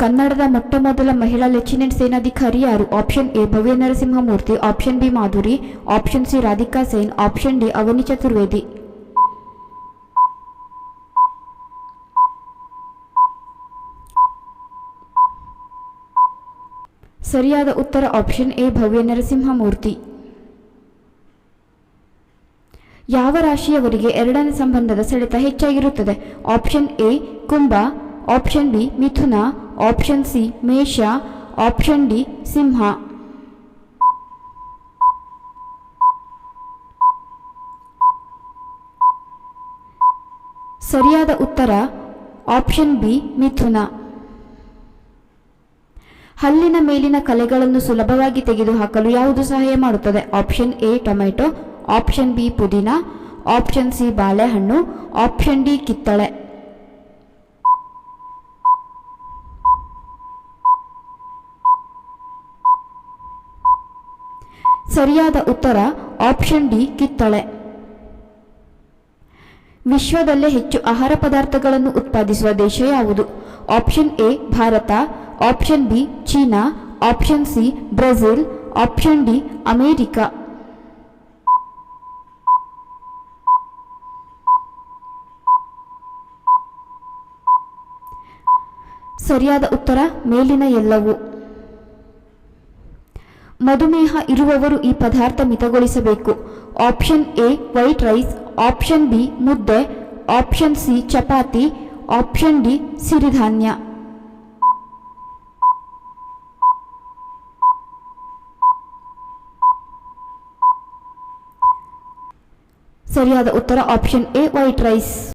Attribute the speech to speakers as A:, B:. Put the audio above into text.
A: ಕನ್ನಡದ ಮೊಟ್ಟ ಮೊದಲ ಮಹಿಳಾ ಲೆಫ್ಟಿನೆಂಟ್ ಸೇನಾಧಿಕಾರಿ ಯಾರು? Option A Bhavya Narasimhamurthy option B, Madhuri. Option C, Radhika Sen. Option D, Avani Chaturvedi. ಸರಿಯಾದ ಉತ್ತರ ಆಪ್ಷನ್ ಎ ಭವ್ಯ ನರಸಿಂಹಮೂರ್ತಿ ಯಾವ ರಾಶಿಯವರಿಗೆ ಎರಡನೇ ಸಂಬಂಧದ ಸೆಳೆತ ಹೆಚ್ಚಾಗಿರುತ್ತದೆ? ಆಪ್ಷನ್ ಎ, ಕುಂಭ. ಆಪ್ಷನ್ ಬಿ, ಮಿಥುನ. ಆಪ್ಷನ್ ಸಿ ಮೇಷ ಆಪ್ಷನ್ ಡಿ ಸಿಂಹ ಸರಿಯಾದ ಉತ್ತರ ಆಪ್ಷನ್ ಬಿ ಮಿಥುನ. ಹಲ್ಲಿನ ಮೇಲಿನ ಕಲೆಗಳನ್ನು ಸುಲಭವಾಗಿ ತೆಗೆದುಹಾಕಲು ಯಾವುದು ಸಹಾಯ ಮಾಡುತ್ತದೆ? Option A tomato option B ಪುದೀನ. ಆಪ್ಷನ್ ಸಿ ಬಾಳೆಹಣ್ಣು. ಆಪ್ಷನ್ ಡಿ ಕಿತ್ತಳೆ. ಸರಿಯಾದ ಉತ್ತರ ಆಪ್ಷನ್ ಡಿ ಕಿತ್ತಳೆ. ವಿಶ್ವದಲ್ಲೇ ಹೆಚ್ಚು ಆಹಾರ ಪದಾರ್ಥಗಳನ್ನು ಉತ್ಪಾದಿಸುವ ದೇಶ ಯಾವುದು? Option A Bharat, option B China, option C Brazil, option D America. ಸರಿಯಾದ ಉತ್ತರ ಮೇಲಿನ ಎಲ್ಲವೂ. ಮಧುಮೇಹ ಇರುವವರು ಈ ಪದಾರ್ಥ ಮಿತಗೊಳಿಸಬೇಕು. Option A, white rice. Option B, ಮುದ್ದೆ. Option C, chapati. Option D, ಸಿರಿಧಾನ್ಯ. ಸರಿಯಾದ ಉತ್ತರ ಆಪ್ಷನ್ ಎ, ವೈಟ್ ರೈಸ್.